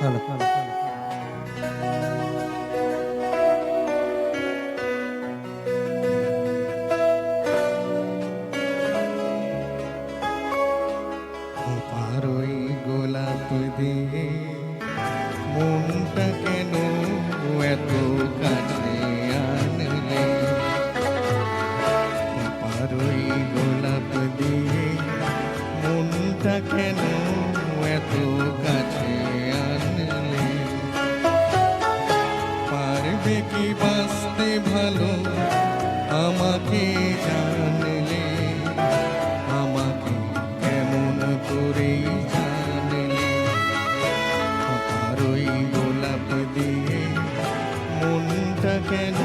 ভালো। গোলাপ দিয়ে মনটা কেন এত কাছে আনলে? পারই গোলাপ দিয়ে মনটা কেন এত কি বাঁচতে ভালো? আমাকে জানলে আমাকে কেমন করে জানলে? ওই গোলাপ দিয়ে মনটা কেন